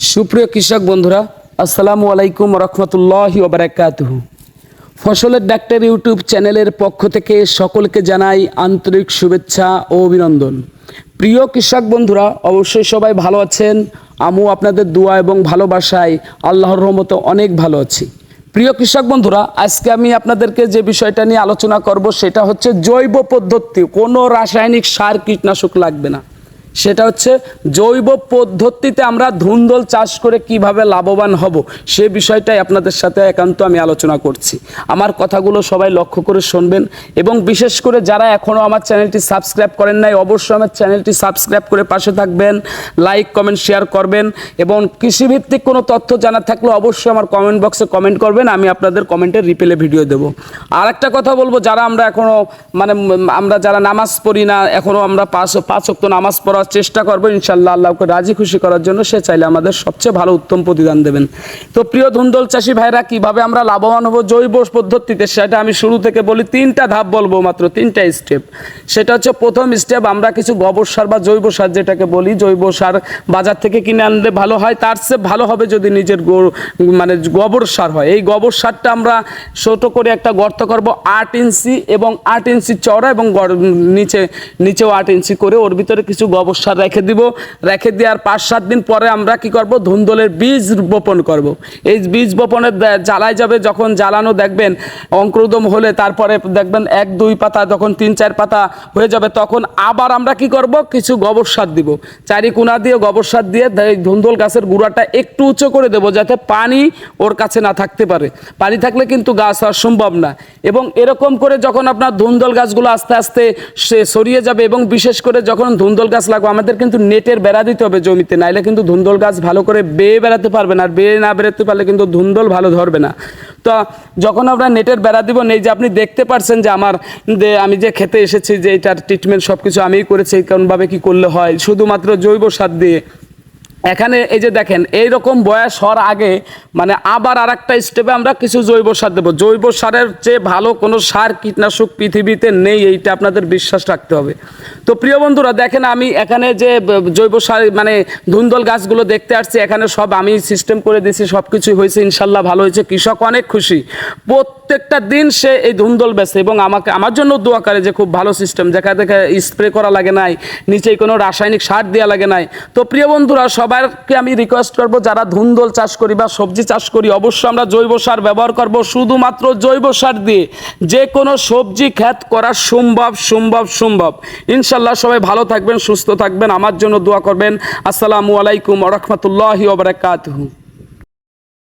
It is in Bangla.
সুপ্রিয় কৃষক বন্ধুরা, আসসালামু আলাইকুম রহমতুল্লাহি ওবরাকাতুহু ফসলের ডাক্তার ইউটিউব চ্যানেলের পক্ষ থেকে সকলকে জানাই আন্তরিক শুভেচ্ছা ও অভিনন্দন। প্রিয় কৃষক বন্ধুরা, অবশ্যই সবাই ভালো আছেন। আমিও আপনাদের দোয়া এবং ভালোবাসায় আল্লাহর রহমতে অনেক ভালো আছি। প্রিয় কৃষক বন্ধুরা, আজকে আমি আপনাদেরকে যে বিষয়টা নিয়ে আলোচনা করব, সেটা হচ্ছে জৈব পদ্ধতি। কোনো রাসায়নিক সার কীটনাশক লাগবে না। সেটা হচ্ছে জৈব পদ্ধতিতে আমরা ধুন্দল চাষ করে কীভাবে লাভবান হব, সে বিষয়টাই আপনাদের সাথে একান্ত আমি আলোচনা করছি। আমার কথাগুলো সবাই লক্ষ্য করে শুনবেন এবং বিশেষ করে যারা এখনও আমার চ্যানেলটি সাবস্ক্রাইব করেন নাই, অবশ্যই আমার চ্যানেলটি সাবস্ক্রাইব করে পাশে থাকবেন, লাইক, কমেন্ট, শেয়ার করবেন এবং কৃষিভিত্তিক কোনো তথ্য জানা থাকলে অবশ্যই আমার কমেন্ট বক্সে কমেন্ট করবেন, আমি আপনাদের কমেন্টের রিপেলে ভিডিও দেব। আর একটা কথা বলব, যারা আমরা এখনও মানে আমরা যারা নামাজ পড়ি না এখনও আমরা পাঁচ পাঁচ অক্ত নামাজ পড়ার চেষ্টা করব, ইনশাল্লাহ আল্লাহকে রাজি খুশি করার জন্য সে চাইলে আমাদের সবচেয়ে ভালো উত্তম প্রতিদান দেবেন। তো প্রিয় ধুন্দল চাষি ভাইরা, কীভাবে আমরা লাভবান হব, জৈব পদ্ধতিতে সেটা আমি শুরু থেকে বলি, তিনটা ধাপ বলব মাত্র, তিনটা স্টেপ সেটা হচ্ছে প্রথম স্টেপ আমরা কিছু গোবর সার বা জৈব সার যেটাকে বলি, জৈব সার বাজার থেকে কিনে আনলে ভালো হয়, তার চেয়ে ভালো হবে যদি নিজের মানে গোবর সার হয়। এই গোবর সারটা আমরা ছোট করে একটা গর্ত করব, আট ইঞ্চি এবং আট ইঞ্চি চওড়া এবং নিচে, নিচেও আট ইঞ্চি করে, ওর ভিতরে কিছু গোবর সার রেখে দিব। রেখে দেওয়ার পাঁচ, সাত দিন পরে আমরা কি করব? ধুন্দলের বীজ বপন করব। এই বীজ বপনের জ্বালায় যাবে যখন জ্বালানো দেখবেন অঙ্কুরোদম হলে, তারপরে দেখবেন এক, দুই পাতা, যখন তিন, চার পাতা হয়ে যাবে, তখন আবার আমরা কি করব? কিছু গোবর সার দিব। চারি কোনা দিয়ে গোবর সার দিয়ে ধুন্দল গাছের গুঁড়াটা একটু উঁচু করে দেবো যাতে পানি ওর কাছে না থাকতে পারে। পানি থাকলে কিন্তু গাছ হওয়া সম্ভব না। এবং এরকম করে যখন আপনার ধুন্দল গাছগুলো আস্তে আস্তে সে সরিয়ে যাবে এবং বিশেষ করে যখন ধুন্দল গাছ লাগবে। আমাদের কিন্তু নেটের বেড়া দিতে হবে জমিতে, নাইলে কিন্তু ধুন্দল গাছ ভালো করে বেয়ে বেড়াতে পারবে না, আর বেয়ে না বেরোতে পারলে কিন্তু ধুন্দল ভালো ধরবে না। তো যখন আমরা নেটের বেড়া দিব নেই যে আপনি দেখতে পারছেন যে আমার যে আমি যে খেতে এসেছি, যে এটার ট্রিটমেন্ট সব কিছু আমিই করেছি কোনভাবে কি করলে হয়? শুধুমাত্র জৈব সার দিয়ে। এখানে এই যে দেখেন এই রকম বয়স হওয়ার আগে মানে আবার আর একটা স্টেপে আমরা কিছু জৈব সার দেবো। জৈব সারের চেয়ে ভালো কোনো সার, কীটনাশক পৃথিবীতে নেই, এইটা আপনাদের বিশ্বাস রাখতে হবে। তো প্রিয় বন্ধুরা, দেখেন আমি এখানে যে জৈব সার মানে ধুন্দল গাছগুলো দেখতে আসছি, এখানে সব আমি সিস্টেম করে দিয়েছি সব কিছুই হয়েছে, ইনশাল্লাহ ভালো হয়েছে। কৃষক অনেক খুশি। প্রত্যেকটা দিন সে এই ধুন্দল বেছে এবং আমাকে, আমার জন্য দোয়া করে যে খুব ভালো সিস্টেম দেখা দেখে স্প্রে করা লাগে নাই, নিচেই কোনো রাসায়নিক সার দেওয়া লাগে নাই। তো প্রিয় বন্ধুরা সবাইকে আমি রিকোয়েস্ট করব, যারা ধুন্দল চাষ করি বা সবজি চাষ করি, অবশ্যই আমরা জৈব সার ব্যবহার করব। শুধুমাত্র জৈব সার দিয়ে যে কোনো সবজি খ্যাত করা সম্ভব সম্ভব সম্ভব। ইনশাল্লাহ সবাই ভালো থাকবেন, সুস্থ থাকবেন। আমার জন্য দোয়া করবেন। আসসালামু আলাইকুম রহমতুল্লাহি ওবরাকাতুহু